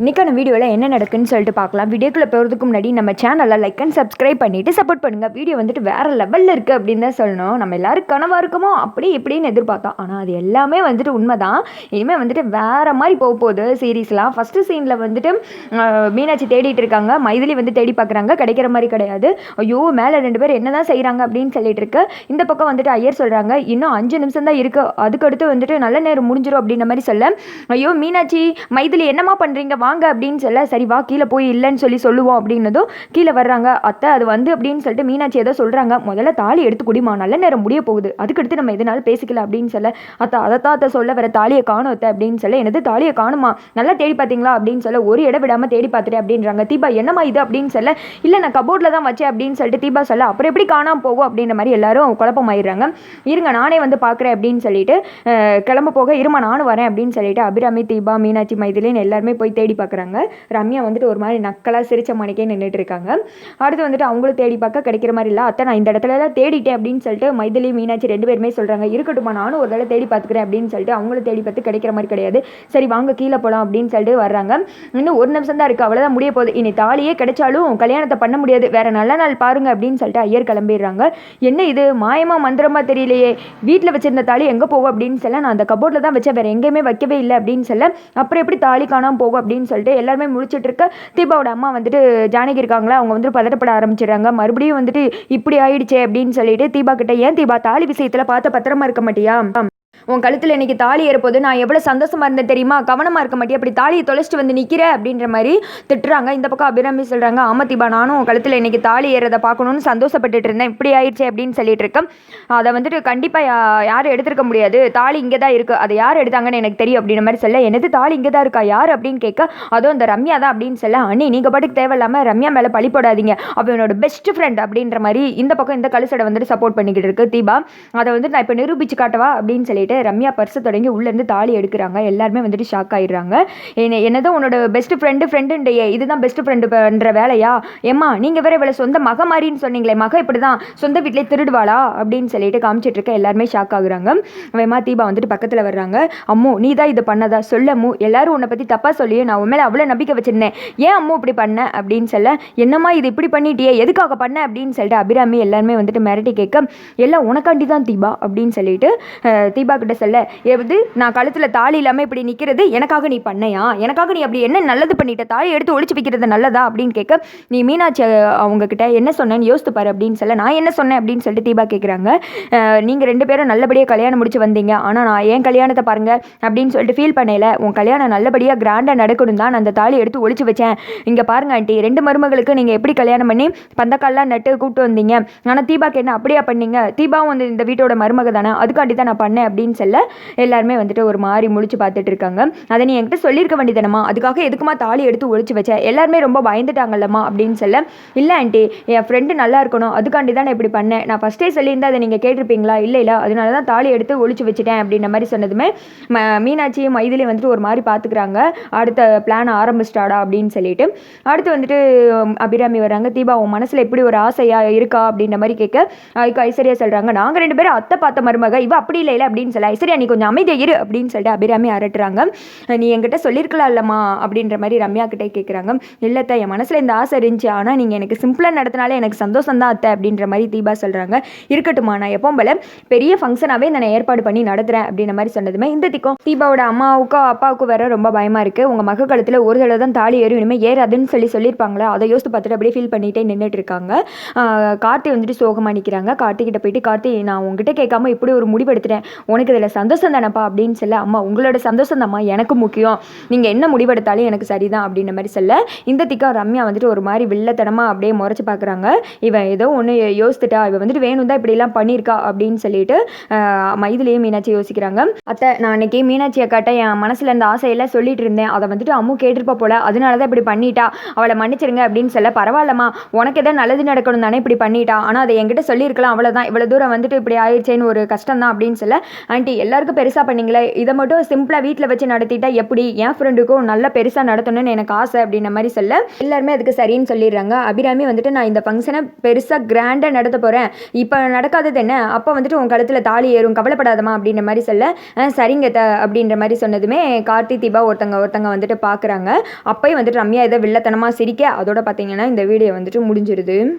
இன்றைக்கான வீடியோவில் என்ன நடக்குன்னு சொல்லிட்டு பார்க்கலாம். வீடியோக்குள்ளே போகிறதுக்கு முன்னாடி நம்ம சேனலை லைக் அண்ட் சப்ஸ்கிரைப் பண்ணிவிட்டு சப்போர்ட் பண்ணுங்கள் வீடியோ வந்துட்டு வேறு லெவலில் இருக்குது அப்படின்னு தான் சொல்லணும். நம்ம எல்லோரும் கனவாக இருக்குமோ அப்படி இப்படின்னு எதிர்பார்த்தோம். ஆனால் அது எல்லாமே வந்துட்டு உண்மை தான் இனிமேல் வந்துட்டு வேறு மாதிரி போக போகுது சீரீஸ்லாம் ஃபஸ்ட்டு சீனில் வந்துட்டு மீனாட்சி தேடிட்டு இருக்காங்க. மைதிலி வந்து தேடி பார்க்குறாங்க. கிடைக்கிற மாதிரி கிடையாது. ஐயோ மேலே ரெண்டு பேர் என்ன தான் செய்கிறாங்க அப்படின்னு சொல்லிட்டு இருக்கு. இந்த பக்கம் வந்துட்டு ஐயர் சொல்கிறாங்க இன்னும் அஞ்சு நிமிஷம் தான் இருக்குது அதுக்கடுத்து வந்துட்டு நல்ல நேரம் முடிஞ்சிடும் அப்படின்ற மாதிரி சொல்ல ஐயோ மீனாட்சி மைதிலி என்னம்மா பண்ணுறீங்க வாங்க அப்படின்னு சொல்ல சரி வா கீழே போய் இல்லைன்னு சொல்லி சொல்லுவோம் அப்படின்னதும் கீழே வர்றாங்க. அத்தை அது வந்து அப்படின்னு சொல்லிட்டு மீனாட்சி ஏதோ சொல்கிறாங்க முதல்ல தாலி எடுத்து குடிமா நல்ல நேரம் முடிய போகுது. அதுக்கடுத்து நம்ம எதனால பேசிக்கல அப்படின்னு சொல்ல அத்தை அதைத்தான் அத்தை சொல்ல வர தாலியை காணும் அத்தை அப்படின்னு சொல்ல எனது தாலியை காணுமா? நல்லா தேடி பார்த்தீங்களா அப்படின்னு சொல்ல ஒரு இடம் விடாமல் தேடி பார்த்துட்டு அப்படின்றாங்க. தீபா என்னம்மா இது அப்படின்னு சொல்ல இல்லை நான் கபோர்டில் தான் வச்சேன் அப்படின்னு சொல்லிட்டு தீபா சொல்ல அப்புறம் எப்படி காணாமல் போகும்? அப்படின்ற மாதிரி எல்லாரும் குழப்பமாயிடுறாங்க. இருங்க நானே வந்து பார்க்குறேன் அப்படின்னு சொல்லிட்டு கிளம்ப போக இருமா நானும் வரேன் அப்படின்னு சொல்லிட்டு அபிராமி தீபா மீனாட்சி மைதிலின்னு எல்லாருமே போய் தேடி பார்க்குறாங்க ரம்யா வந்துட்டு ஒரு மாதிரி நக்கலாக சிரிச்ச மணிக்கே நின்றுட்டு இருக்காங்க. அடுத்து வந்துட்டு அவங்களும் தேடி பார்க்க கிடைக்கிற மாதிரி இல்லை. அத்தை நான் இந்த இடத்துல தான் தேடிட்டேன் அப்படின்னு சொல்லிட்டு மைதிலி மீனாட்சி ரெண்டு பேருமே சொல்கிறாங்க இருக்கட்டும்மா நானும் ஒரு தடவை தேடி பார்த்துக்கிறேன் அப்படின்னு சொல்லிட்டு அவங்களும் தேடி பார்த்து கிடைக்கிற மாதிரி கிடையாது. சரி வாங்க கீழே போகலாம் அப்படின்னு சொல்லிட்டு வர்றாங்க. இன்னும் ஒரு நிமிஷம் தான் இருக்குது அவ்வளோதான் முடிய போகுது. இனி தாலியே கிடைச்சாலும் கல்யாணத்தை பண்ண முடியாது. வேறு நல்ல நாள் பாருங்க அப்படின்னு சொல்லிட்டு ஐயர் கிளம்பிடுறாங்க. என்ன இது? மாயமா மந்திரமா தெரியலையே. வீட்டில் வச்சிருந்த தாலி எங்கே போகும் அப்படின்னு சொல்ல நான் அந்த கபோர்டில் தான் வச்சேன். வேறு எங்கேயுமே வைக்கவே இல்லை அப்படின்னு சொல்ல அப்புறம் எப்படி தாலி காணாமல் போகும் அப்படின்னு சொல்லிட்டு எல்லாருமே முழிச்சிட்டு இருக்க தீபாவோட அம்மா வந்துட்டு ஜானகி இருக்காங்களா? அவங்க வந்துட்டு பதட்டப்பட ஆரம்பிச்சிடுறாங்க. மறுபடியும் வந்துட்டு இப்படி ஆயிடுச்சே அப்படின்னு சொல்லிட்டு தீபா கிட்ட ஏன் தீபா தாலி விஷயத்துல பார்த்து பத்திரமா இருக்க மாட்டியா? உன் கழுத்தில் இன்னைக்கு தாலி ஏறப்போது நான் எவ்வளோ சந்தோஷமாக இருந்தேன் தெரியுமா? கவனமாக இருக்க மாட்டியா? அப்படி தாலியை தொலைச்சிட்டு வந்து நிற்கிற அப்படின்ற மாதிரி திட்டுறாங்க. இந்த பக்கம் அபிராமி சொல்கிறாங்க ஆமா தீபா நானும் உன் கழுத்தில் இன்னைக்கு தாலி ஏறதை பார்க்கணும்னு சந்தோஷப்பட்டுட்டு இருந்தேன். இப்படி ஆயிடுச்சே அப்படின்னு சொல்லிட்டு இருக்கேன். அதை வந்துட்டு கண்டிப்பாக யாரும் எடுத்திருக்க முடியாது. தாலி இங்கே தான் இருக்குது அதை யார் எடுத்தாங்கன்னு எனக்கு தெரியும் அப்படின்ற மாதிரி சொல்ல எனது தாலி இங்கே தான் இருக்கா? யார்? அப்படின்னு கேட்க அதுவும் அந்த ரம்யா தான் அப்படின்னு சொல்ல அண்ணி நீங்கள் பாட்டுக்கு தேவையில்லாமல் ரம்யா மேலே பழி போடாதீங்க. அவ என்னோட பெஸ்ட் ஃப்ரெண்ட் அப்படின்ற மாதிரி இந்த பக்கம் இந்த கழுசடை வந்துட்டு சப்போர்ட் பண்ணிக்கிட்டு இருக்கு தீபா. அதை வந்து நான் இப்போ நிரூபிச்சு காட்டவா அப்படின்னு சொல்லிட்டு ரம்யா பர்ஸை தொடங்கி உள்ளேருந்து தாலி எடுக்கிறாங்க. எல்லாருமே வந்துட்டு ஷாக் ஆயிடுறாங்க. என்ன என்னதான் உன்னோட பெஸ்ட் ஃப்ரெண்டு ஃப்ரெண்டுண்டையே இதுதான் பெஸ்ட் ஃப்ரெண்டு பண்ணுற வேலையா? ஏம்மா நீங்கள் வேற இவளை சொந்த மக மாதிரின்னு சொன்னீங்களே மக இப்படி தான் சொந்த வீட்டிலே திருடுவாளா? அப்படின்னு சொல்லிட்டு காமிச்சிட்டு இருக்க எல்லாருமே ஷாக் ஆகுறாங்க. வேமா தீபா வந்துட்டு பக்கத்தில் வர்றாங்க. அம்மு நீ தான் இது பண்ணதா? சொல்ல எல்லாரும் உன்னை பற்றி தப்பாக சொல்லியே நான் உன் மேலே அவ்வளோ நம்பிக்கை வச்சிருந்தேன். ஏன் அம்மு இப்படி பண்ண? அப்படின்னு சொல்ல என்னம்மா இது இப்படி பண்ணிட்டியே எதுக்காக பண்ண? அப்படின்னு சொல்லிட்டு அபிராமி எல்லாருமே வந்துட்டு மிரட்டி கேட்க எல்லாம் உனக்காண்டி தான் தீபா அப்படின்னு சொல்லிட்டு தீபா கிட்ட சொல்ல எது நான் கழுத்தில் தாலி இல்லாமல் இப்படி நிற்கிறது எனக்காக நீ பண்ணையா? எனக்காக நீ அப்படி என்ன நல்லது பண்ணிட்ட? தாலி எடுத்து ஒழிச்சு வைக்கிறது நல்லதா? அப்படின்னு கேட்க நீ மீனாட்சி அவங்கக்கிட்ட அவங்க கிட்ட என்ன சொன்னேன்னு யோசித்து பாரு அப்படின்னு சொல்ல நான் என்ன சொன்னேன்? அப்படின்னு சொல்லிட்டு தீபா கேட்குறாங்க. நீங்கள் ரெண்டு பேரும் நல்லபடியாக கல்யாணம் முடிச்சு வந்தீங்க. ஆனால் நான் ஏன் கல்யாணத்தை பாருங்க அப்படின்னு சொல்லிட்டு ஃபீல் பண்ணல உன் கல்யாணம் நல்லபடியாக கிராண்டாக நடக்கணும் தான் நான் அந்த தாலி எடுத்து ஒழிச்சு வச்சேன். இங்கே பாருங்க ஆண்டி ரெண்டு மருமகளுக்கு நீங்கள் எப்படி கல்யாணம் பண்ணி பந்தக்கால்லாம் நட்டு கூப்பிட்டு வந்தீங்க? ஆனால் தீபாக்கு என்ன அப்படியா பண்ணீங்க? தீபாவும் வந்து இந்த வீட்டோட மருமக தானே அதுக்காண்டி தான் நான் பண்ணேன் அப்படின்னு சொல்ல எல்லாருமே வந்துட்டு ஒரு மாதிரி முழிச்சு பார்த்துட்டு இருக்காங்க. அதை நீ என்கிட்ட சொல்லியிருக்க வேண்டியதானம்மா அதுக்காக எதுக்குமா தாலி எடுத்து ஒழிச்சு வச்சேன் எல்லாருமே ரொம்ப பயந்துட்டாங்கல்லம்மா அப்படின்னு சொல்ல இல்லை ஆண்டி என் ஃப்ரெண்டு நல்லா இருக்கணும். அதுக்காண்டி தான் நான் இப்படி பண்ணேன். நான் ஃபஸ்ட்டே சொல்லியிருந்தா அதை நீங்கள் கேட்டிருப்பீங்களா? இல்லை இல்லை. அதனால தான் தாலி எடுத்து ஒழிச்சு வச்சுட்டேன். அப்படின்ற மாதிரி சொன்னதுமே ம- மீனாட்சியும் மைதிலையும் வந்துட்டு ஒரு மாதிரி பார்த்துக்கிறாங்க. அடுத்த பிளான் ஆரம்பிச்சிட்டாடா அப்படின்னு சொல்லிட்டு. அடுத்து வந்துட்டு அபிராமி வராங்க தீபா உன் மனசில் எப்படி ஒரு ஆசையா இருக்கா? அப்படின்ற மாதிரி கேட்க அதுக்கு ஐஸ்வர்யா சொல்கிறாங்க நாங்கள் ரெண்டு பேரும் அத்தை பார்த்த மருமக. இவ அப்படி இல்லை இல்லை அப்படின்னு சொல்ல ஐஸ்வர்யா நீ கொஞ்சம் அமைதியாக இரு அப்படின்னு சொல்லிட்டு அபிராமி அரட்டுறாங்க. நீ என்கிட்ட சொல்லியிருக்கலாம் இல்லைம்மா? அப்படின்ற மாதிரி ரம்யா கிட்டே கேட்குறாங்க இல்லத்த என் மனசில் இந்த ஆசை இருந்துச்சு. ஆனால் நீங்கள் எனக்கு சிம்பிளாக நடத்தினாலே எனக்கு சந்தோஷம் தான் அத்தை அப்படின்ற மாதிரி தீபா சொல்கிறாங்க இருக்கட்டும்மா நான் எப்போ போல பெரிய ஃபங்க்ஷனாகவே நான் ஏற்பாடு பண்ணி நடத்துகிறேன் அப்படின்ற மாதிரி சொன்னதுமே இந்த திக்கும். தீபாவோட அம்மாவுக்கும் அப்பாவுக்கும் வேற ரொம்ப பயமாக இருக்குது உங்கள் மக கழுத்தில் ஒரு தடவை தான் தாலி ஏறும். இனிமேல் ஏறாதுன்னு சொல்லி சொல்லியிருப்பாங்களே? அதை யோசித்து பார்த்துட்டு அப்படியே ஃபீல் பண்ணிகிட்டே நின்றுட்டு இருக்காங்க கார்த்தி வந்துட்டு சோகமாக நிற்கிறாங்க கார்த்திகிட்ட போயிட்டு கார்த்தி நான் உங்ககிட்ட கேட்காம இப்படி ஒரு முடிவு எடுத்துட்டேன். உனக்கு இதில் சந்தோஷம் தானப்பா அப்படின்னு சொல்ல அம்மா உங்களோட சந்தோஷம் தான்மா எனக்கு முக்கியம். நீங்கள் என்ன முடிவெடுத்தாலும் எனக்கு சரிதான் அப்படின்ற மாதிரி சொல்ல இந்த திக்கா ரம்யா வந்துட்டு ஒரு மாதிரி வில்லத்தனமாக அப்படியே முறைச்சு பார்க்குறாங்க இவன் ஏதோ ஒன்று யோசித்துட்டா இவன் வந்துட்டு வேணும் தான் இப்படிலாம் பண்ணியிருக்கா அப்படின்னு சொல்லிட்டு ஆஹ் மீனாட்சி யோசிக்கிறாங்க. அத்தை நான் அன்னைக்கு மீனாட்சி அக்காட்ட என் மனசில் இருந்த ஆசையெல்லாம் சொல்லிட்டு இருந்தேன். அதை வந்துட்டு அம்மு கேட்டிருப்பா போல. அதனால தான் இப்படி பண்ணிட்டா. அவளை மன்னிச்சிருங்க அப்படின்னு சொல்ல பரவாயில்லம்மா. உனக்கு எதாவது நல்லது நடக்கணும் தானே இப்படி பண்ணிட்டா. ஆனால் அதை என்கிட்ட சொல்லியிருக்கலாம். அவ்வளோதான் இவ்வளோ தூரம் வந்துட்டு இப்படி ஆயிடுச்சேன்னு ஒரு கஷ்டம் தான் அப்படின்னு சொல்ல ஆண்டி எல்லாருக்கும் பெருசாக பண்ணிங்களே? இதை மட்டும் சிம்பிளாக வீட்டில் வச்சு நடத்திட்டா எப்படி? என் ஃப்ரெண்டுக்கும் நல்லா பெருசாக நடத்தணும்னு எனக்கு ஆசை அப்படின்ற மாதிரி சொல்ல. எல்லாருமே அதுக்கு சரின்னு சொல்லிடுறாங்க. அபிராமி வந்துட்டு நான் இந்த ஃபங்க்ஷனை பெருசாக கிராண்டாக நடத்த போகிறேன் இப்போ நடக்காதது என்ன? அப்போ வந்துட்டு உன் கழுத்தில் தாலி ஏறும். கவலைப்படாதமா அப்படின்ற மாதிரி சொல்ல. "ஆ, சரிங்க த அப்படின்ற மாதிரி சொன்னதுமே கார்த்தி தீபா ஒருத்தங்க ஒருத்தங்க வந்துட்டு பார்க்குறாங்க அப்பயும் வந்துட்டு ரம்யா இதை வில்லத்தனமாக சிரிக்க. அதோட பார்த்தீங்கன்னா இந்த வீடியோ வந்துட்டு முடிஞ்சிருது.